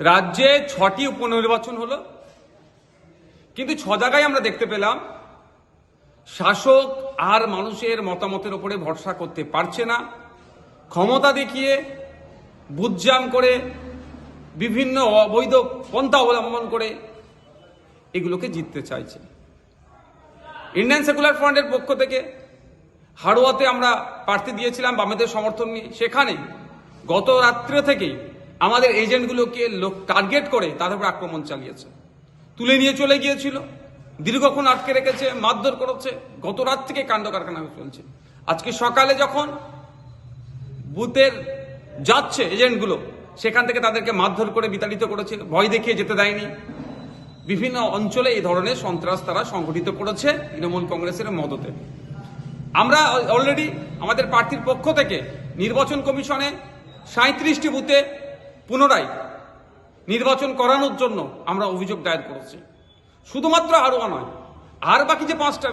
রাজ্যে ছটি উপনির্বাচন হলো। কিন্তু ছ জায়গায় আমরা দেখতে পেলাম, শাসক আর মানুষের মতামতের ওপরে ভরসা করতে পারছে না। ক্ষমতা দেখিয়ে বুজ্জাম করে বিভিন্ন অবৈধ পন্থা অবলম্বন করে এগুলোকে জিততে চাইছে। ইন্ডিয়ান সেকুলার ফ্রন্টের পক্ষ থেকে হাড়োয়াতে আমরা প্রার্থী দিয়েছিলাম বামেদের সমর্থন নিয়ে। সেখানে গত রাত্র থেকেই আমাদের এজেন্টগুলোকে লোক টার্গেট করে তাদের উপর আক্রমণ চালিয়েছে। তুলে নিয়ে চলে গিয়েছিল, দীর্ঘক্ষণ আটকে রেখেছে, মারধর করেছে গত রাত থেকে কাণ্ড কারখানা চলছে। আজকে সকালে যখন বুথের যাচ্ছে এজেন্টগুলো, সেখান থেকে তাদেরকে মারধর করে বিতাড়িত করেছে, ভয় দেখিয়ে যেতে দেয়নি। বিভিন্ন অঞ্চলে এই ধরনের সন্ত্রাস তারা সংগঠিত করেছে তৃণমূল কংগ্রেসের মদতে। আমরা অলরেডি আমাদের প্রার্থীর পক্ষ থেকে নির্বাচন কমিশনে সাঁত্রিশটি বুথে পুনরায় নির্বাচন করানোর জন্য আমরা অভিযোগ দায়ের করেছি। শুধুমাত্র আরোয়া নয়, আর বাকি যে পাঁচটা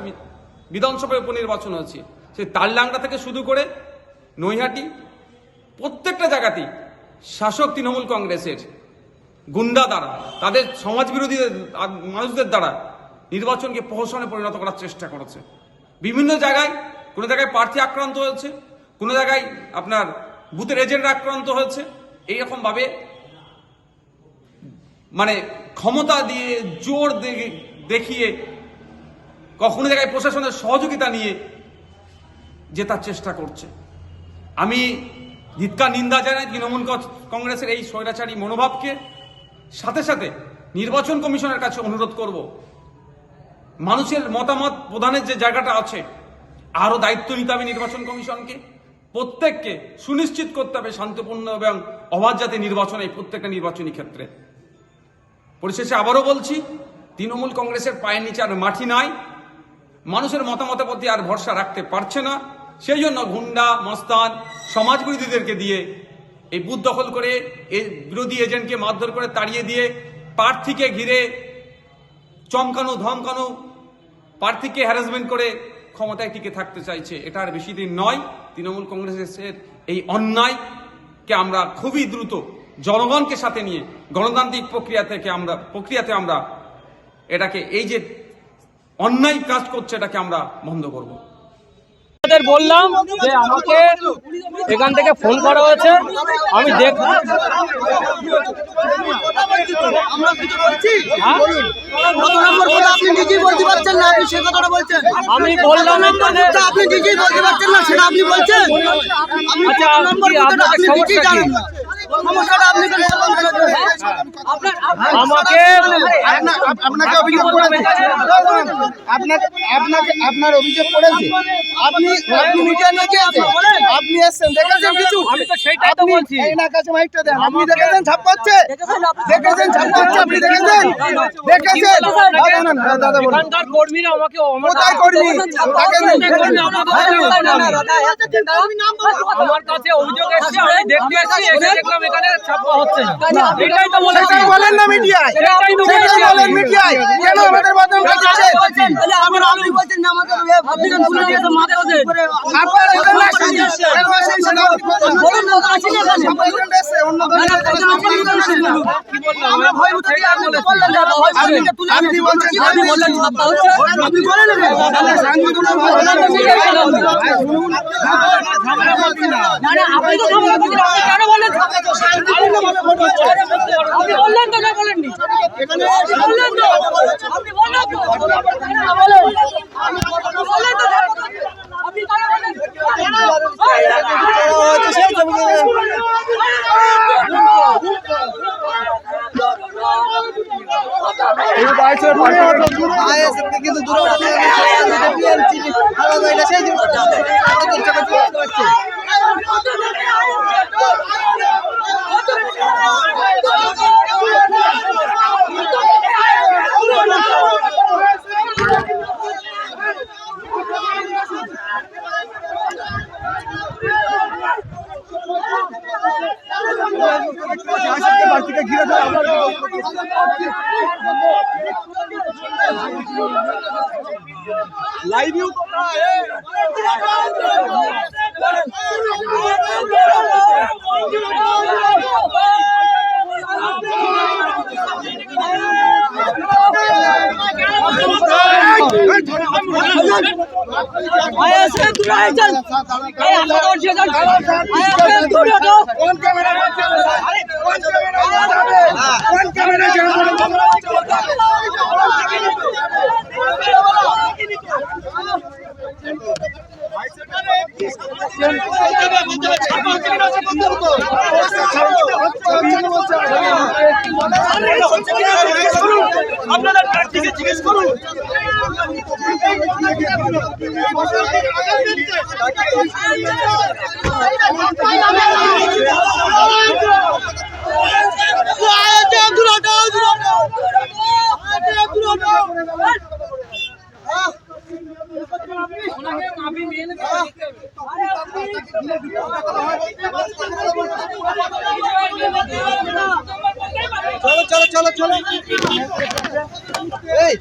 বিধানসভায় উপনির্বাচন হয়েছে সে তাললাংড়া থেকে শুরু করে নৈহাটি, প্রত্যেকটা জায়গাতেই শাসক তৃণমূল কংগ্রেসের গুন্ডা দ্বারা, তাদের সমাজ বিরোধী মানুষদের দ্বারা নির্বাচনকে প্রহসনে পরিণত করার চেষ্টা করেছে। বিভিন্ন জায়গায়, কোনো জায়গায় প্রার্থী আক্রান্ত হয়েছে, কোনো জায়গায় আপনার বুথের এজেন্ট আক্রান্ত হয়েছে এইরকম ভাবে মানে ক্ষমতা দিয়ে, জোর দেখিয়ে, কখনো জায়গায় প্রশাসনের সহযোগিতা নিয়ে জেতার চেষ্টা করছে। আমি ধিৎকার নিন্দা জানাই তৃণমূল কংগ্রেসের এই স্বৈরাচারী মনোভাবকে। সাথে সাথে নির্বাচন কমিশনের কাছে অনুরোধ করব, মানুষের মতামত প্রদানের যে জায়গাটা আছে, আরও দায়িত্ব নিতে হবে নির্বাচন কমিশনকে। প্রত্যেককে সুনিশ্চিত করতে হবে শান্তিপূর্ণ এবং অবাধ জাতীয় নির্বাচন এই প্রত্যেকটা নির্বাচনী ক্ষেত্রে। পরিশেষে আবারও বলছি, তৃণমূল কংগ্রেসের পায়ের নিচে আর মাটি নাই। মানুষের মতামতের প্রতি আর ভরসা রাখতে পারছে না। সেই জন্য গুন্ডা, মস্তান সমাজ বিরোধীদেরকে দিয়ে এই বুথ দখল করে এই বিরোধী এজেন্টকে মারধর করে তাড়িয়ে দিয়ে প্রার্থীকে ঘিরে চমকানো, ধমকানো, প্রার্থীকে হ্যারাসমেন্ট করে ক্ষমতায় টিকে থাকতে চাইছে, এটা আর বেশি দিন নয়। তৃণমূল কংগ্রেসের এই অন্যায়কে আমরা খুবই দ্রুত জনগণকে সাথে নিয়ে, গণতান্ত্রিক প্রক্রিয়া থেকে আমরা, প্রক্রিয়াতে আমরা এটাকে, এই যে অন্যায় কাজ করছে, এটাকে আমরা বন্ধ করব। বললাম যে আমাকে এখান থেকে ফোন করা হয়েছে। আমি দেখ কত নম্বর কথা আপনি নিজেই বলতে পারছেন না? আপনি সে কথাটা বলছেন। আমি বললাম এখানে আপনি নিজেই বলতে পারছেন না সেটা আপনি বলছেন? আপনি আচ্ছা, কত নম্বর কথাটা আপনি নিজেই জানেন আমাকে আপনার- আপনাকে অভিযোগ করেছে আপনাকে আপনাকে আপনার অভিযোগ করেছে আপনি আপনি মিডিয়া নিয়ে আছেন আপনি এসেছেন দেখেছেন কিছু আমি তো সেইটাই তো বলছি এই না কাছে মাইকটা দেন আপনি দেখেছেন দেখেছেন ছাপ্পাচ্ছে আপনি দেখেছেন দেখেছেন দাদা না, না, দাদা বলুন এখানকার কর্মীরা আমাকে আমার কোথায় কর্মী আমার কাছে অভিযোগ এসেছে আমি দেখতে এসেছি এসে দেখলাম এখানে ছাপা হচ্ছে না। এটাই তো বলেন না মিডিয়ায়। সেটাই তো বলেন মিডিয়ায়। কেন আমাদের মাধ্যমে দিচ্ছেন আপনি বলছেন আমাদের আপনি তুলে দিয়েছে আপনি বলছেন আপনি বললেন ছাপ্পা হচ্ছে। আপনি বলে নেবেন। না, না, আপনি তো ঝামেলা করছেন, আপনি কেন বললেন আপনি বললেন তো বলেননি? বললেন তো? আপনি বললেন তো? না, বলেন। আপনি বললেন তো ছাপ্পা হচ্ছে? আপনি কেন বললেন? কিন্তু লাইভেও আয়া সে আরে আপনাদের প্র্যাকটিসে জিজ্ঞেস করুন চলো চলো চলো। এই